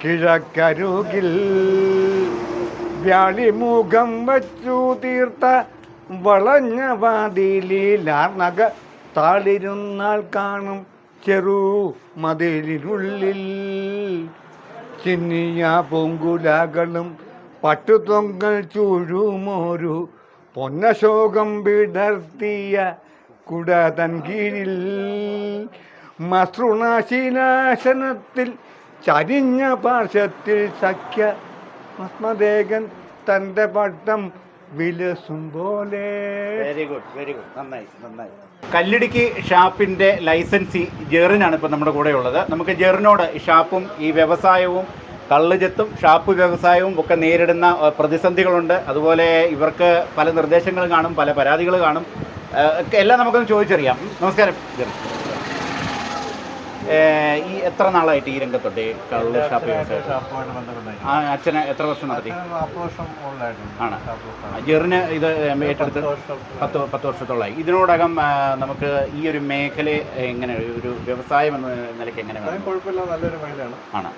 [SPEAKER 1] കിഴക്കരുകിൽ വ്യാളിമുഖം വച്ചു തീർത്ത വളഞ്ഞ വാതിലീലാർണക താളിരുന്നാൾ കാണും ചെറു മതിലിനുള്ളിൽ. ചിന്നിയ പൂങ്കുലകളും പട്ടുതൊങ്കൽ ചൂഴുമോരു പൊന്നശോകം വിടർത്തിയ കുടതൻ കീഴിൽ. മസൃണാശിനാശനത്തിൽ ചരിഞ്ഞ പാർശ്വത്തിൽ സഖ്യ മസ്മദേകൻ തന്റെ പട്ടം വിലസും പോലെ.
[SPEAKER 3] വെരി ഗുഡ് വെരി ഗുഡ് നന്നായി നന്നായി. കല്ലിടുക്കി ഷാപ്പിന്റെ ലൈസൻസി ജെറിനാണ് ഇപ്പൊ നമ്മുടെ കൂടെ ഉള്ളത്. നമുക്ക് ജെറിനോട് ഷാപ്പും ഈ വ്യവസായവും കള്ളുചെത്തും ഷാപ്പ് വ്യവസായവും ഒക്കെ നേരിടുന്ന പ്രതിസന്ധികളുണ്ട്. അതുപോലെ ഇവർക്ക് പല നിർദ്ദേശങ്ങൾ കാണും പല പരാതികൾ കാണും. എല്ലാം നമുക്കൊന്ന് ചോദിച്ചറിയാം. നമസ്കാരം ജെറിൻ ഈ എത്ര നാളായിട്ട് ഈ രംഗത്തുണ്ട് കള്ള് ഷാപ്പ് അച്ഛനെ
[SPEAKER 4] ഷാപ്പുമായിട്ട്
[SPEAKER 3] ആ അച്ഛന് എത്ര വർഷം നടത്തി? ആണ്. ജെറിന് ഇത് ഏറ്റെടുത്ത്
[SPEAKER 4] പത്ത്.
[SPEAKER 3] പത്ത് വർഷത്തോളായി വർഷത്തോളമായി. ഇതിനോടകം നമുക്ക് ഈ ഒരു മേഖല എങ്ങനെ ഒരു വ്യവസായം എന്ന നിലയ്ക്ക് എങ്ങനെ ആണ്?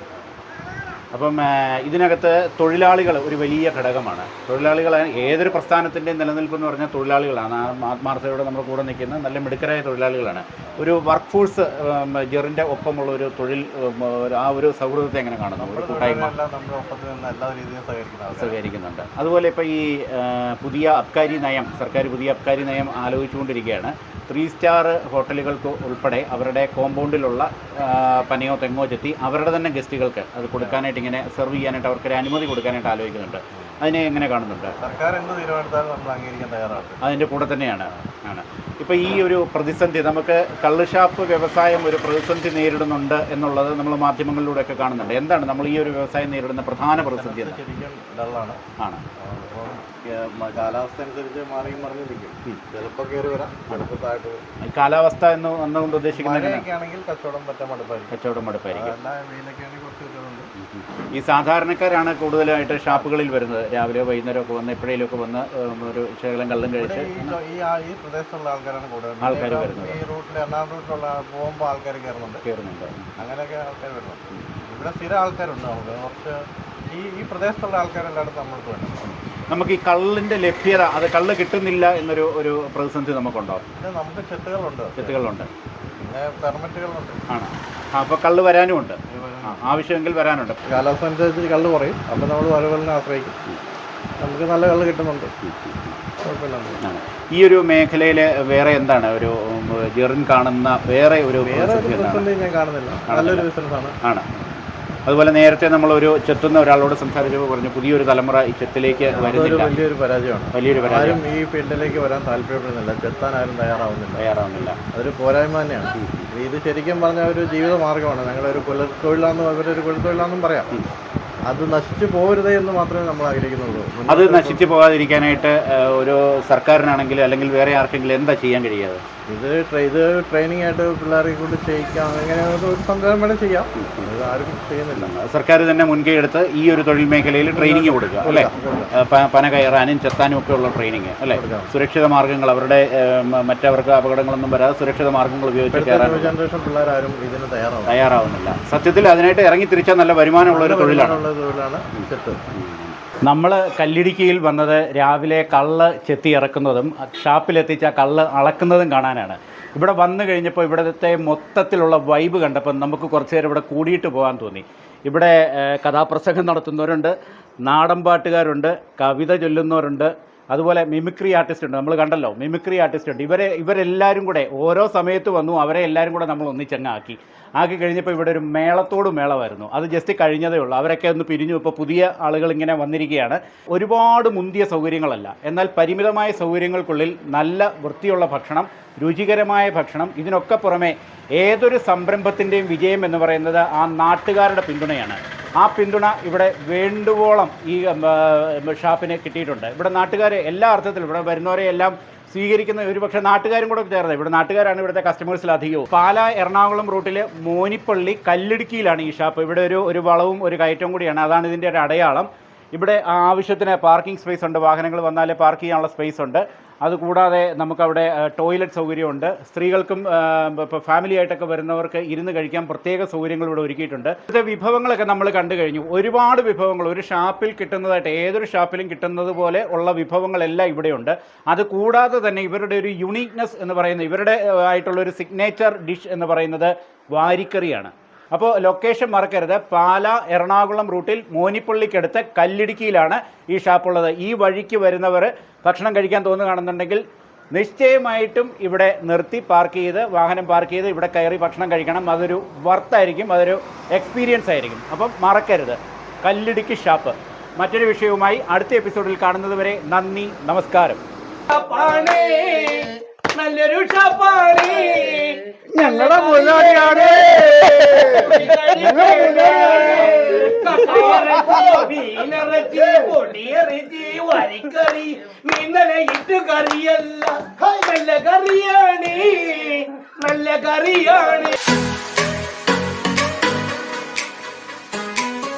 [SPEAKER 3] അപ്പം ഇതിനകത്ത് തൊഴിലാളികൾ ഒരു വലിയ ഘടകമാണ്. തൊഴിലാളികൾ ഏതൊരു പ്രസ്ഥാനത്തിന്റെയും നിലനിൽപ്പ് എന്ന് പറഞ്ഞാൽ തൊഴിലാളികളാണ്. ആത്മാർത്ഥതയോടെ നമ്മുടെ കൂടെ നിൽക്കുന്ന നല്ല മിടുക്കരായ തൊഴിലാളികളാണ്. ഒരു വർക്ക് ഫോഴ്സ് ജെറിന്റെ ഒപ്പമുള്ള ഒരു തൊഴിൽ ആ ഒരു സൗഹൃദത്തെ എങ്ങനെ കാണുന്നു? ഒരു കൂട്ടായ്മ. സഹകരിക്കുന്നുണ്ട്. അതുപോലെ ഇപ്പോൾ ഈ പുതിയ അബ്കാരി നയം സർക്കാർ പുതിയ അബ്കാരി നയം ആലോചിച്ചുകൊണ്ടിരിക്കുകയാണ്. ത്രീ സ്റ്റാർ ഹോട്ടലുകൾക്ക് ഉൾപ്പെടെ അവരുടെ കോമ്പൗണ്ടിലുള്ള പനിയോ തെങ്ങോ ചെത്തി അവരുടെ തന്നെ ഗസ്റ്റുകൾക്ക് അത് കൊടുക്കാനായിട്ട് ഇങ്ങനെ സെർവ് ചെയ്യാനായിട്ട് അവർക്കൊരു അനുമതി കൊടുക്കാനായിട്ട് ആലോചിക്കുന്നുണ്ട്. അതിനെ എങ്ങനെ കാണുന്നുണ്ട്?
[SPEAKER 9] സർക്കാർ എന്ത് തീരുമാനത്താലും നമ്മൾ അംഗീകരിക്കാൻ തയ്യാറാണ്.
[SPEAKER 3] അതിന്റെ കൂടെ തന്നെയാണ്. ആണ്. ഇപ്പോൾ ഈ ഒരു പ്രതിസന്ധി നമുക്ക് കള്ളുഷാപ്പ് വ്യവസായം ഒരു പ്രതിസന്ധി നേരിടുന്നുണ്ട് എന്നുള്ളത് നമ്മൾ മാധ്യമങ്ങളിലൂടെയൊക്കെ കാണുന്നുണ്ട്. എന്താണ് നമ്മൾ ഈ ഒരു വ്യവസായം നേരിടുന്ന പ്രധാന പ്രതിസന്ധി
[SPEAKER 9] ഡള്ളാണ്.
[SPEAKER 3] ആണ്.
[SPEAKER 9] കാലാവസ്ഥ അനുസരിച്ച് മാറിയും മറിഞ്ഞിരിക്കും ചിലപ്പോൾ കയറി വരാം. അടുപ്പത്തായിട്ട്
[SPEAKER 3] കാലാവസ്ഥ എന്ന് വന്നുകൊണ്ട് ഉദ്ദേശിക്കുന്നത്
[SPEAKER 9] ആണെങ്കിൽ കച്ചവടം പറ്റാൻ മടുപ്പായിരിക്കും.
[SPEAKER 3] കച്ചവടം മടുപ്പായിരിക്കും. ഈ സാധാരണക്കാരാണ് കൂടുതലായിട്ട് ഷാപ്പുകളിൽ വരുന്നത്. രാവിലെ വൈകുന്നേരം ഒക്കെ വന്ന് എപ്പോഴേലൊക്കെ വന്ന് ഒരു ശകലം കള്ളും കഴിച്ച്
[SPEAKER 9] ഈ പ്രദേശത്തുള്ള ആൾക്കാരാണ് കൂടുതൽ ആൾക്കാർ
[SPEAKER 3] വരുന്നത്.
[SPEAKER 9] ഈ റൂട്ടിൽ എറണാകുളം റൂട്ടിലുള്ള പോകുമ്പോൾ ആൾക്കാർ കയറുന്നുണ്ട്.
[SPEAKER 3] കയറുന്നുണ്ട്.
[SPEAKER 9] അങ്ങനെയൊക്കെ ആൾക്കാർ വരുന്നുണ്ട്. ഇവിടെ സ്ഥിരം ആൾക്കാരുണ്ട്. നമുക്ക് കുറച്ച് ഈ ഈ പ്രദേശത്തുള്ള ആൾക്കാരെല്ലായിടത്തും നമ്മൾക്ക് വേണം
[SPEAKER 3] നമുക്ക് ഈ കള്ളിന്റെ ലഭ്യത അത് കള്ള് കിട്ടുന്നില്ല എന്നൊരു ഒരു പ്രതിസന്ധി നമുക്കുണ്ടോ?
[SPEAKER 9] പിന്നെ നമുക്ക് ചെത്തുകളുണ്ട്.
[SPEAKER 3] ചെത്തുകളുണ്ട്.
[SPEAKER 9] പിന്നെ പെർമിറ്റുകളുണ്ട്.
[SPEAKER 3] ആണ്. അപ്പോൾ കള്ള് വരാനും ഉണ്ട് ആ, ആവശ്യമെങ്കിൽ വരാനുണ്ട്.
[SPEAKER 9] കാലാവസ്ഥ അനുസരിച്ച് കള്ള് കുറയും. അപ്പോൾ നമ്മൾ വലകളിനെ ആശ്രയിക്കും. നമുക്ക് നല്ല കള്ള് കിട്ടുന്നുണ്ട്. കുഴപ്പമില്ല.
[SPEAKER 3] ആണ്. ഈ ഒരു മേഖലയിൽ വേറെ എന്താണ്? ഒരു ഉം, ജെറിൻ കാണുന്ന വേറെ ഒരു
[SPEAKER 9] വേറെ ഒരു
[SPEAKER 3] പ്രതിസന്ധി
[SPEAKER 9] ഞാൻ കാണുന്നില്ല. നല്ലൊരു ബിസിനസ്സാണ്
[SPEAKER 3] ആണ്. അതുപോലെ നേരത്തെ നമ്മൾ ഒരു ചെത്തുന്ന ഒരാളോട് സംസാരിച്ചപ്പോൾ പറഞ്ഞു പുതിയൊരു തലമുറ ഈ ചെത്തിലേക്ക് വരുന്നില്ല.
[SPEAKER 9] വലിയൊരു പരാജയമാണ്.
[SPEAKER 3] വലിയൊരു പരാജയം.
[SPEAKER 9] ഈ ഫീൽഡിലേക്ക് വരാൻ താല്പര്യപ്പെടുന്നില്ല. ചെത്താൻ ആരും തയ്യാറാവുന്നില്ല.
[SPEAKER 3] തയ്യാറാവുന്നില്ല.
[SPEAKER 9] അതൊരു പോരായ്മ തന്നെയാണ്. ഇത് ശരിക്കും പറഞ്ഞ ഒരു ജീവിത മാർഗമാണ് ഞങ്ങളൊരു കുലത്തൊഴിലാണെന്നും അവരൊരു കുലത്തൊഴിലാണെന്നും പറയാം. അത് നശിച്ചു പോകരുത് എന്ന് മാത്രമേ നമ്മൾ ആഗ്രഹിക്കുന്നുള്ളൂ.
[SPEAKER 3] അത് നശിച്ചു പോകാതിരിക്കാനായിട്ട് ഒരു സർക്കാരിനാണെങ്കിൽ അല്ലെങ്കിൽ വേറെ ആർക്കെങ്കിലും എന്താ ചെയ്യാൻ കഴിയാതെ?
[SPEAKER 9] ഇത് ഇത് ട്രെയിനിങ് ആയിട്ട് പിള്ളേരെ കൊണ്ട് ചെയ്യിക്കാം. അങ്ങനെ ഒരു സംവിധാനം വേണേൽ ചെയ്യാം. ഇത് ആരും ചെയ്യുന്നില്ല.
[SPEAKER 3] സർക്കാർ തന്നെ മുൻകൈ എടുത്ത് ഈ ഒരു തൊഴിൽ മേഖലയിൽ ട്രെയിനിങ് കൊടുക്കുക അല്ലേ? പന കയറാനും ചെത്താനും ഒക്കെ ഉള്ള ട്രെയിനിങ് അല്ലേ? സുരക്ഷിത മാർഗങ്ങൾ അവരുടെ മറ്റവർക്ക് അപകടങ്ങളൊന്നും വരാതെ സുരക്ഷിത മാർഗങ്ങൾ ഉപയോഗിച്ച് കയറാൻ
[SPEAKER 9] ജനറേഷൻ പിള്ളേരാരും ഇതിന് തയ്യാറാവും
[SPEAKER 3] തയ്യാറാവുന്നില്ല. സത്യത്തിൽ അതിനായിട്ട് ഇറങ്ങി തിരിച്ചാൽ നല്ല വരുമാനമുള്ള ഒരു തൊഴിലാണ്.
[SPEAKER 9] തൊഴിലാണ് ചെത്ത്.
[SPEAKER 3] നമ്മൾ കല്ലിടുക്കിയിൽ വന്നത് രാവിലെ കള്ള് ചെത്തി ഇറക്കുന്നതും ഷാപ്പിലെത്തിച്ച കള്ള് അളക്കുന്നതും കാണാനാണ്. ഇവിടെ വന്നു കഴിഞ്ഞപ്പോൾ ഇവിടുത്തെ മൊത്തത്തിലുള്ള വൈബ് കണ്ടപ്പോൾ നമുക്ക് കുറച്ച് നേരം ഇവിടെ കൂടിയിട്ട് പോകാൻ തോന്നി. ഇവിടെ കഥാപ്രസംഗം നടത്തുന്നവരുണ്ട് നാടൻ പാട്ടുകാരുണ്ട് കവിത ചൊല്ലുന്നവരുണ്ട് അതുപോലെ മിമിക്രി ആർട്ടിസ്റ്റ് ഉണ്ട്. നമ്മൾ കണ്ടല്ലോ മിമിക്രി ആർട്ടിസ്റ്റ് ഉണ്ട്. ഇവരെ ഇവരെല്ലാവരും കൂടെ ഓരോ സമയത്ത് വന്നു അവരെ എല്ലാവരും കൂടെ നമ്മൾ ഒന്നിച്ചങ്ങാക്കി ആക്കി. കഴിഞ്ഞപ്പോൾ ഇവിടെ ഒരു മേളത്തോട് മേളമായിരുന്നു. അത് ജസ്റ്റ് കഴിഞ്ഞതേ ഉള്ളൂ. അവരൊക്കെ ഒന്ന് പിരിഞ്ഞു. ഇപ്പോൾ പുതിയ ആളുകൾ ഇങ്ങനെ വന്നിരിക്കുകയാണ്. ഒരുപാട് മുന്തിയ സൗകര്യങ്ങളല്ല. എന്നാൽ പരിമിതമായ സൗകര്യങ്ങൾക്കുള്ളിൽ നല്ല വൃത്തിയുള്ള ഭക്ഷണം രുചികരമായ ഭക്ഷണം. ഇതിനൊക്കെ പുറമെ ഏതൊരു സംരംഭത്തിന്റെയും വിജയം എന്ന് പറയുന്നത് ആ നാട്ടുകാരുടെ പിന്തുണയാണ്. ആ പിന്തുണ ഇവിടെ വേണ്ടുവോളം ഈ ഷാപ്പിന് കിട്ടിയിട്ടുണ്ട്. ഇവിടെ നാട്ടുകാരെ എല്ലാ അർത്ഥത്തിലും ഇവിടെ വരുന്നവരെ എല്ലാം സ്വീകരിക്കുന്ന ഒരു പക്ഷേ നാട്ടുകാരും കൂടെ ചേർന്നത്. ഇവിടെ നാട്ടുകാരാണ് ഇവിടുത്തെ കസ്റ്റമേഴ്സിൽ അധികവും. പാല എറണാകുളം റൂട്ടിലെ മോനിപ്പള്ളി കല്ലിടുക്കിയിലാണ് ഈ ഷാപ്പ്. ഇവിടെ ഒരു ഒരു വളവും ഒരു കയറ്റവും കൂടിയാണ്. അതാണ് ഇതിന്റെ ഒരു അടയാളം. ഇവിടെ ആവശ്യത്തിന് പാർക്കിംഗ് സ്പേസ് ഉണ്ട്. വാഹനങ്ങൾ വന്നാലേ പാർക്ക് ചെയ്യാനുള്ള സ്പേസ് ഉണ്ട്. അതുകൂടാതെ നമുക്കവിടെ ടോയ്ലറ്റ് സൗകര്യമുണ്ട്. സ്ത്രീകൾക്കും ഇപ്പോൾ ഫാമിലി ആയിട്ടൊക്കെ വരുന്നവർക്ക് ഇരുന്ന് കഴിക്കാൻ പ്രത്യേക സൗകര്യങ്ങൾ ഇവിടെ ഒരുക്കിയിട്ടുണ്ട്. ഇവിടുത്തെ വിഭവങ്ങളൊക്കെ നമ്മൾ കണ്ടു കഴിഞ്ഞു. ഒരുപാട് വിഭവങ്ങൾ. ഒരു ഷാപ്പിൽ കിട്ടുന്നതായിട്ട് ഏതൊരു ഷാപ്പിലും കിട്ടുന്നത് പോലെ ഉള്ള വിഭവങ്ങളെല്ലാം ഇവിടെയുണ്ട്. അത് കൂടാതെ തന്നെ ഇവരുടെ ഒരു യുണീക്നെസ് എന്ന് പറയുന്ന ഇവരുടെ ആയിട്ടുള്ള ഒരു സിഗ്നേച്ചർ ഡിഷ് എന്ന് പറയുന്നത് വാരിക്കറിയാണ്. അപ്പോൾ ലൊക്കേഷൻ മറക്കരുത്. പാല എറണാകുളം റൂട്ടിൽ മോനിപ്പള്ളിക്കടുത്ത് കല്ലിടുക്കിയിലാണ് ഈ ഷാപ്പുള്ളത് ഈ വഴിക്ക് വരുന്നവർ ഭക്ഷണം കഴിക്കാൻ തോന്നുകയാണെന്നുണ്ടെങ്കിൽ നിശ്ചയമായിട്ടും ഇവിടെ നിർത്തി പാർക്ക് ചെയ്ത് വാഹനം പാർക്ക് ചെയ്ത് ഇവിടെ കയറി ഭക്ഷണം കഴിക്കണം. അതൊരു വർത്തായിരിക്കും അതൊരു എക്സ്പീരിയൻസ് ആയിരിക്കും. അപ്പം മറക്കരുത്. കല്ലിടുക്കി ഷാപ്പ് മറ്റൊരു വിഷയവുമായി അടുത്ത എപ്പിസോഡിൽ കാണുന്നതുവരെ നന്ദി നമസ്കാരം.
[SPEAKER 1] നല്ലൊരു ഷാപ്പാണ് ഞങ്ങളുടെ മുതലാളിയാണ്. ഞങ്ങളുടെ മീനിറച്ചി പൊടിയിറച്ചി വരിക്കറി മീനലെ ഇട്ട് കറിയല്ല. നല്ല കറിയാണ് നല്ല കറിയാണ്.